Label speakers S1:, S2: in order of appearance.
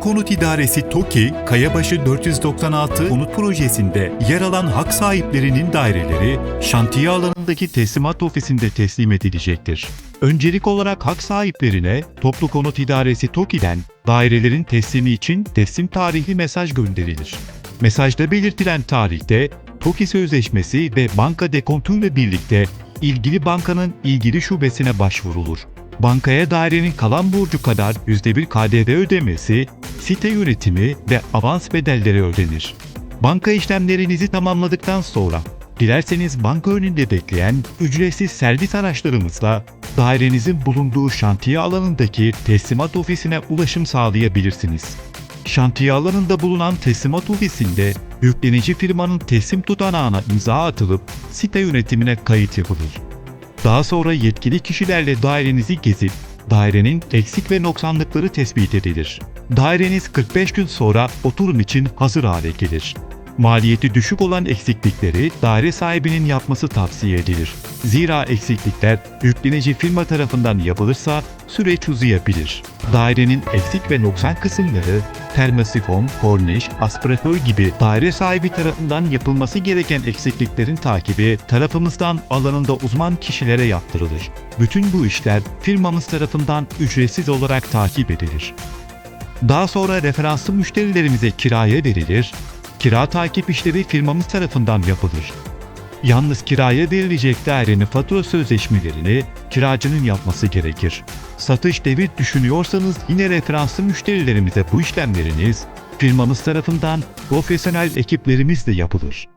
S1: Konut İdaresi TOKİ, Kayabaşı 496 konut projesinde yer alan hak sahiplerinin daireleri şantiye alanındaki teslimat ofisinde teslim edilecektir. Öncelik olarak hak sahiplerine Toplu Konut İdaresi TOKİ'den dairelerin teslimi için teslim tarihi mesaj gönderilir. Mesajda belirtilen tarihte TOKİ sözleşmesi ve banka dekontuyla birlikte ilgili bankanın ilgili şubesine başvurulur. Bankaya dairenin kalan borcu kadar %1 KDV ödemesi, site yönetimi ve avans bedelleri ödenir. Banka işlemlerinizi tamamladıktan sonra dilerseniz banka önünde bekleyen ücretsiz servis araçlarımızla dairenizin bulunduğu şantiye alanındaki teslimat ofisine ulaşım sağlayabilirsiniz. Şantiye alanında bulunan teslimat ofisinde yüklenici firmanın teslim tutanağına imza atılıp site yönetimine kayıt yapılır. Daha sonra yetkili kişilerle dairenizi gezip dairenin eksik ve noksanlıkları tespit edilir. Daireniz 45 gün sonra oturum için hazır hale gelir. Maliyeti düşük olan eksiklikleri daire sahibinin yapması tavsiye edilir. Zira eksiklikler yüklenici firma tarafından yapılırsa süreç uzayabilir. Dairenin eksik ve noksan kısımları termosifon, korniş, aspiratör gibi daire sahibi tarafından yapılması gereken eksikliklerin takibi tarafımızdan alanında uzman kişilere yaptırılır. Bütün bu işler firmamız tarafından ücretsiz olarak takip edilir. Daha sonra referanslı müşterilerimize kiraya verilir, kira takip işleri firmamız tarafından yapılır. Yalnız kiraya verilecek dairenin fatura sözleşmelerini kiracının yapması gerekir. Satış devir düşünüyorsanız yine referanslı müşterilerimize bu işlemleriniz firmamız tarafından profesyonel ekiplerimizle yapılır.